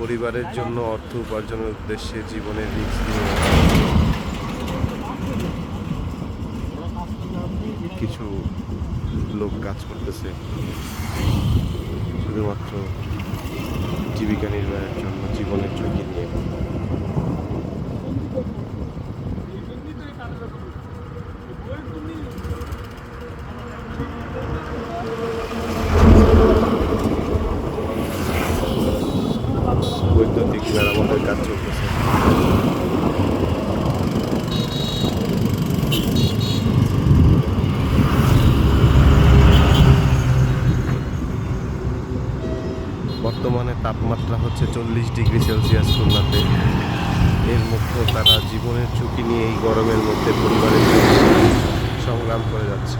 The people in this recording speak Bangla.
পরিবারের জন্য অর্থ উপার্জনের উদ্দেশ্যে জীবনের রিস্ক নিয়ে কিছু লোক কাজ করতেছে। শুধুমাত্র জীবিকা নির্বাহের জন্য, জীবনের ঝুঁকি নিয়ে। বৈদ্যুতিক মেরামতের কাজ চলতেছে। বর্তমানে তাপমাত্রা হচ্ছে চল্লিশ ডিগ্রি সেলসিয়াস খুলনাতে। এর মধ্যে তারা জীবনের ঝুঁকি নিয়ে এই গরমের মধ্যে পরিবারের সংগ্রাম করে যাচ্ছে।